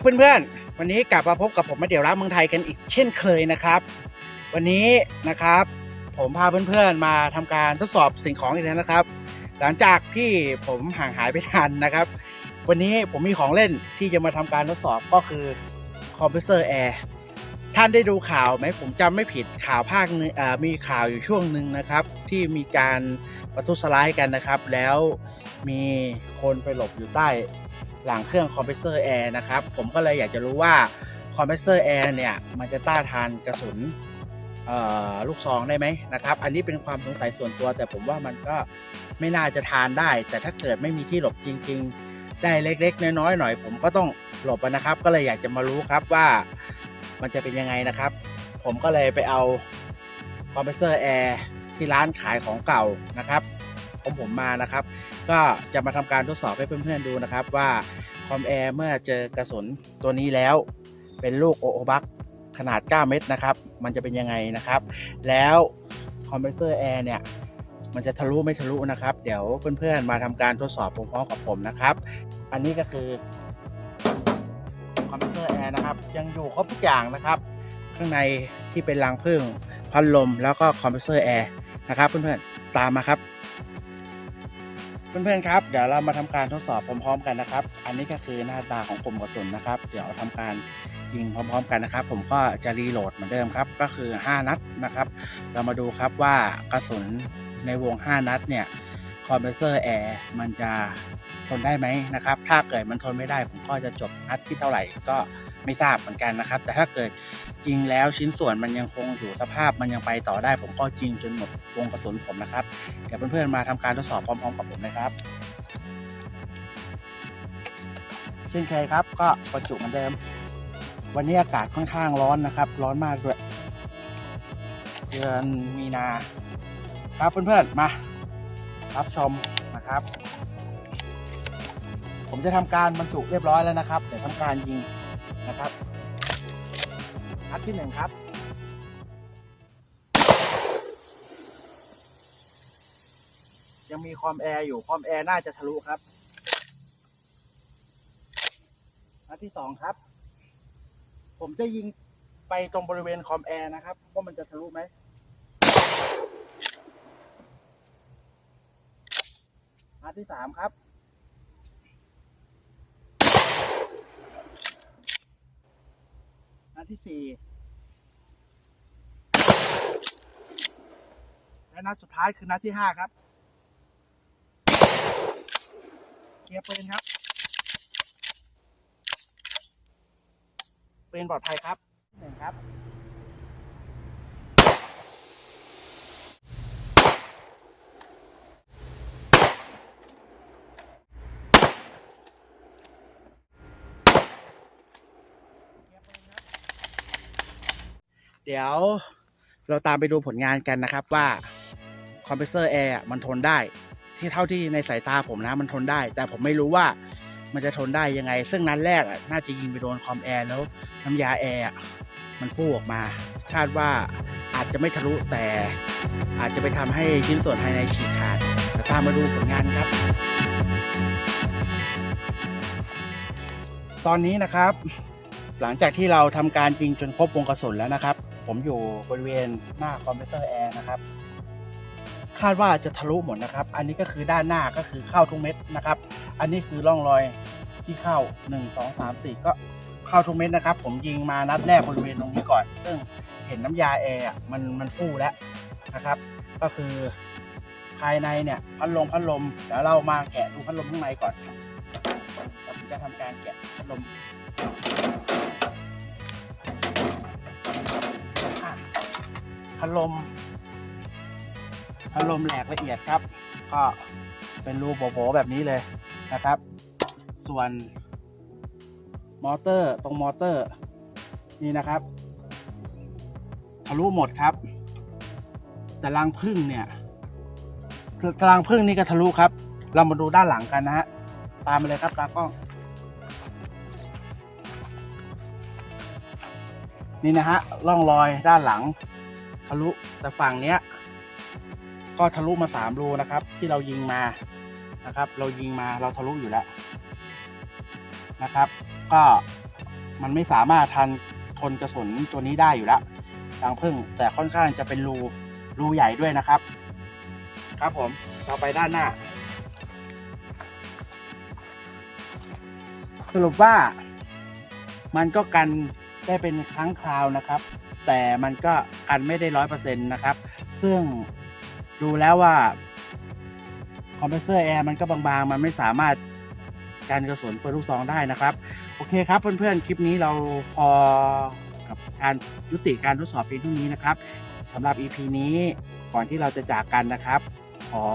เพื่อนๆ วันนี้กลับมาพบกับผมมาเดี๋ยวร้านเมืองไทยกันอีกเช่นเคยนะครับ วันนี้นะครับ ผมพาเพื่อนๆมาทำการทดสอบสิ่งของอีกแล้วนะครับ หลังจากที่ผมห่างหายไปนานนะครับ วันนี้ผมมีของเล่นที่จะมาทำการทดสอบก็คือคอมเพรสเซอร์แอร์ท่านได้ดูข่าวไหมผมจำไม่ผิดข่าวภาคหนึงอ่ามีข่าวอยู่ช่วงหนึ่งนะครับ ที่มีการประทุษร้ายกันนะครับ แล้วมีคนไปหลบอยู่ใต้ หลังเครื่องคอมเพรสเซอร์แอร์นะครับ ผมก็เลยอยากจะรู้ว่าคอมเพรสเซอร์แอร์เนี่ยมันจะต้านทานกระสุนลูกซองได้ไหมนะครับ อันนี้เป็นความสงสัยส่วนตัว แต่ผมว่ามันก็ไม่น่าจะทานได้ แต่ถ้าเกิดไม่มีที่หลบจริง ๆ ได้เล็กๆ น้อยๆหน่อย ผมก็ต้องหลบนะครับ ก็เลยอยากจะมารู้ครับว่ามันจะเป็นยังไงนะครับ ผมก็เลยไปเอาคอมเพรสเซอร์แอร์ที่ร้านขายของเก่านะครับของผมมานะครับ ก็จะมาทำการทดสอบให้เพื่อนๆดูนะครับ ว่าคอมแอร์เมื่อเจอกระสุนตัวนี้แล้ว เป็นลูกโอโอบักขนาด 9 เม็ดนะครับ มันจะเป็นยังไงนะครับ แล้วคอมเพรสเซอร์แอร์เนี่ยมันจะทะลุไม่ทะลุนะครับ เดี๋ยวเพื่อนๆมาทำการทดสอบพร้อมๆกับผมนะครับ อันนี้ก็คือคอมเพรสเซอร์แอร์นะครับ ยังอยู่ครบทุกอย่างนะครับ ข้างในที่เป็นรังผึ้งพัดลมแล้วก็คอมเพรสเซอร์แอร์นะครับเพื่อนๆตามมาครับ เพื่อนๆครับเดี๋ยวเรามาทำการทดสอบพร้อม ๆ กันนะครับ อันนี้ก็คือหน้าตาของกลุ่มกระสุนนะครับ เดี๋ยวทำการยิงพร้อม ๆ กันนะครับ ผมก็จะรีโหลดเหมือนเดิมครับ ก็คือ 5 นัดนะครับ เรามาดูครับว่ากระสุนในวง 5 นัดเนี่ยคอมเพรสเซอร์แอร์มันจะทนได้ไหมนะครับ ถ้าเกิดมันทนไม่ได้ผมก็จะจบนัดที่เท่าไหร่ก็ไม่ทราบเหมือนกันนะครับ แต่ถ้าเกิด ยิงแล้วชิ้นส่วนมันยังคงอยู่สภาพมันยังไปต่อได้ ผมก็ยิงจนหมดวงกระสุนผมนะครับเดี๋ยวเพื่อนๆมาทำการทดสอบพร้อมๆกับผมนะครับ เช่นเคยครับ ก็ประจุเหมือนเดิม วันนี้อากาศค่อนข้างร้อนนะครับ ร้อนมากด้วยเดือนมีนา ครับเพื่อนๆมา รับชมนะครับ ผมจะทำการบรรจุเรียบร้อยแล้วนะครับ เดี๋ยวทำการยิงนะครับ อันที่หนึ่งครับ ยังมีคอมแอร์อยู่คอมแอร์น่าจะทะลุครับนัดที่สองครับ ผมจะยิงไปตรงบริเวณคอมแอร์นะครับว่ามันจะทะลุไหมนัดที่สามครับ นัด ที่สี่และนัดสุดท้ายคือนัดที่ห้าครับเคลียร์ปืนครับปืนปลอดภัยครับหนึ่งครับ เดี๋ยวเราตามไปดูผลงานกันนะครับว่าคอมเพรสเซอร์แอร์มันทนได้ ที่เท่าที่ในสายตาผมนะมันทนได้ แต่ผมไม่รู้ว่ามันจะทนได้ยังไง ซึ่งนัดแรกน่าจะยิงไปโดนคอมแอร์แล้วน้ำยาแอร์มันพุ่งออกมา คาดว่าอาจจะไม่ทะลุแต่ อาจจะไปทำให้ชิ้นส่วนภายในฉีกขาดเดี๋ยวตามมาดูผลงานครับ ตอนนี้นะครับ หลังจากที่เราทำการยิงจนครบวงกระสุนแล้วนะครับ ผมอยู่บริเวณหน้าคอมเพรสเซอร์แอร์นะครับ คาดว่าจะทะลุหมดนะครับ อันนี้ก็คือด้านหน้าก็คือเข้าทุกเม็ดนะครับ อันนี้คือร่องรอยที่เข้า 1 2 3 4 ก็เข้าทุกเม็ดนะครับ ผมยิงมานัดแรกบริเวณตรงนี้ก่อน ซึ่งเห็นน้ำยาแอร์มันมันฟู่แล้วนะครับ ก็คือภายในเนี่ยพัดลมพัดลมเดี๋ยวเรามาแกะดูพัดลมข้างในก่อนเราจะทำการแกะพัดลม พัดลมพัดลมแหลกละเอียดครับ ก็เป็นรูโบๆแบบนี้เลยนะครับ ส่วนมอเตอร์ตรงมอเตอร์นี่นะครับทะลุหมดครับ แต่รังพึ่งเนี่ยคือรังพึ่งนี่ก็ทะลุครับ เรามาดูด้านหลังกันนะฮะ ตามมาเลยครับตากล้อง นี่นะฮะร่องรอยด้านหลัง ทะลุแต่ฝั่งเนี้ย ก็ทะลุมาสามรูนะครับ ที่เรายิงมานะครับ เรายิงมาเราทะลุอยู่แล้วนะครับ ก็มันไม่สามารถทันทนกระสุนตัวนี้ได้อยู่แล้วรังผึ้งแต่ค่อนข้างจะเป็นรูรูใหญ่ด้วยนะครับ ครับผมเราไปด้านหน้า สรุปว่ามันก็กันได้เป็นครั้งคราวนะครับ แต่มันก็กันไม่ได้ร้อยเปอร์เซ็นต์นะครับ ซึ่งดูแล้วว่าคอมเพรสเซอร์แอร์มันก็บางๆ มันไม่สามารถกันกระสุนปืนลูกซองได้นะครับ โอเคครับเพื่อนๆ คลิปนี้เราพอกับการยุติการทดสอบเพียงเท่านี้นะครับสำหรับ EP นี้ก่อนที่เราจะจากกันนะครับ ขอ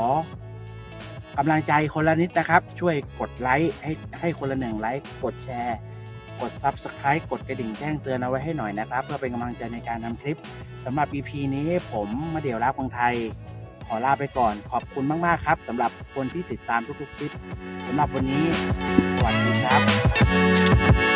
กำลังใจคนละนิดนะครับ ช่วยกดไลค์ให้ให้คนละหนึ่งไลค์กดแชร์ กด Subscribe กดกระดิ่งแจ้งเตือนเอาไว้ให้หน่อยนะครับ เพื่อเป็นกำลังใจในการทำคลิปสำหรับ EP นี้ผมมาเดี่ยวรักเมืองไทย ขอลาไปก่อนขอบคุณมาก ๆ ครับสำหรับคนที่ติดตามทุกๆคลิปสำหรับวันนี้ สวัสดีครับ